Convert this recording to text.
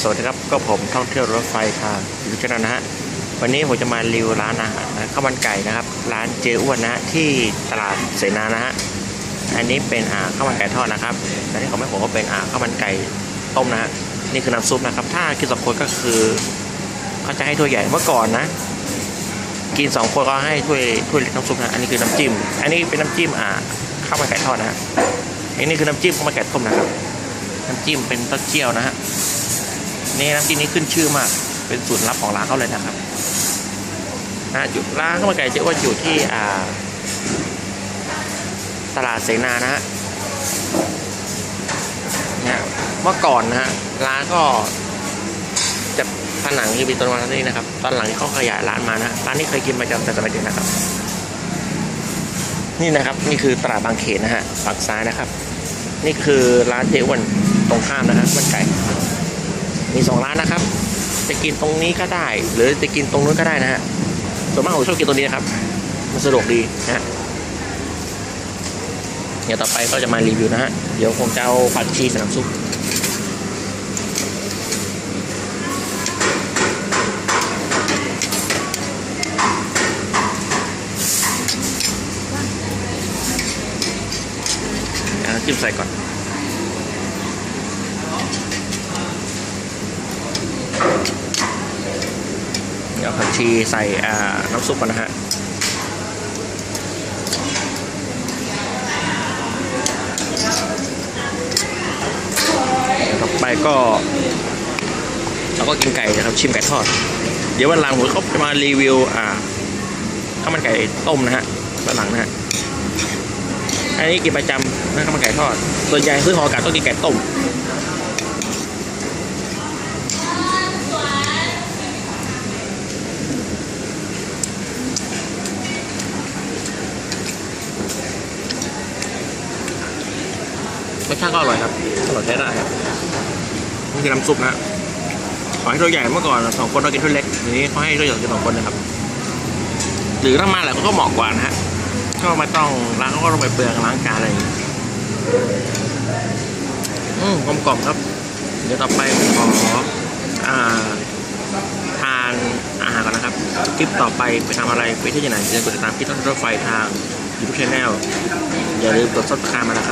สวัสดีครับก็ผมท่องเที่ยวรถไฟทางยูชนะนะฮะวันนี้ผมจะมารีวิวร้านอาหารข้าวมันไก่นะครับ ร้านเจอ้วนนะที่ตลาดเสนานะฮะอันนี้เป็นอ่าข้าวมันไก่ทอดนะครับและที่ของแม่ผมก็เป็นอ่าข้าวมันไก่ต้มนะฮะนี่คือน้ำซุปนะครับ ถ้ากินสองคนก็คือเขาจะให้ถ้วยใหญ่เมื่อก่อนนะ กินสองคนก็ให้ถ้วยถ้วยเล็กน้ำซุปนะอันนี้คือน้ำจิ้ม อันนี้เป็นน้ำจิ้มอ่าข้าวมันไก่ทอดนะฮะอันนี้คือน้ำจิ้มข้าวมันไก่ต้มนะครับ จิ้มเป็นเต้าเจี้ยวนะฮะนี่น้ำจิ้มนี้ขึ้นชื่อมาก เป็นสูตรลับของร้านเขาเลยนะครับนะอยู่ร้านข้าวมันไก่เจ๊อ้วนอยู่ที่อ่า ตลาดเสนานะฮะเนี่ยเมื่อก่อนนะฮะร้านก็จะผนังที่มีต้นไม้นี่นะครับ ตอนหลังเขาขยายร้านมานะร้านนี้เคยกินประจำแต่สมัยเด็กนะครับ นี่นะครับนี่คือตลาดบางเขนนะฮะฝั่งซ้ายนะครับ นี่คือร้านเจ๊อ้วน ตรงข้ามนะครับมันไก่มีสองร้านนะครับ จะกินตรงนี้ก็ได้ หรือจะกินตรงนู้นก็ได้นะฮะส่วนมากผมชอบกินตรงนี้นะครับ มันสะดวกดีนะฮะเดี๋ยวต่อไปก็จะมารีวิวนะฮะเดี๋ยวผมจะเอาผัดชีสนามซุปจิ้มใส่ก่อน เดี๋ยวผัก ชีใส่น้ำซุปก่อนนะฮะต่อไปก็เราก็กินไก่นะครับชิมไก่ทอด เดี๋ยววันหลังผมเขาจะมารีวิวอ่าข้าวมันไก่ต้มนะฮะวันหลังนะฮะอันนี้กินประจำนะข้าวมันไก่ทอดส่วนใหญ่ซื้อหออากาศต้องกินไก่ต้ม รสชาติก็อร่อยครับอร่อยใช้ได้ครับนี่คือน้ำซุปนะขอให้ถ้วใหญ่เมื่อก่อนสองคนเรากินถ้วยเล็กทีนี้เขาให้ถ้วใหญ่กินสองคนนะครับหรือถ้ามาแหละก็เหมาะกว่านะฮะก็ไม่ต้องล้างก็ต้องไปเปลืองล้างจานอะไรอย่างงี้อืมกลมกล่อมครับ เดี๋ยวต่อไปผมขออ่าทานอาหารก่อนนะครับ คลิปต่อไปไปทำอะไรไปที่ไหนอย่าลืมกดติดตามคลิปต้นรถไฟทางยูทูบช anel อย่าลืมกดซับสไครต์มานะครับ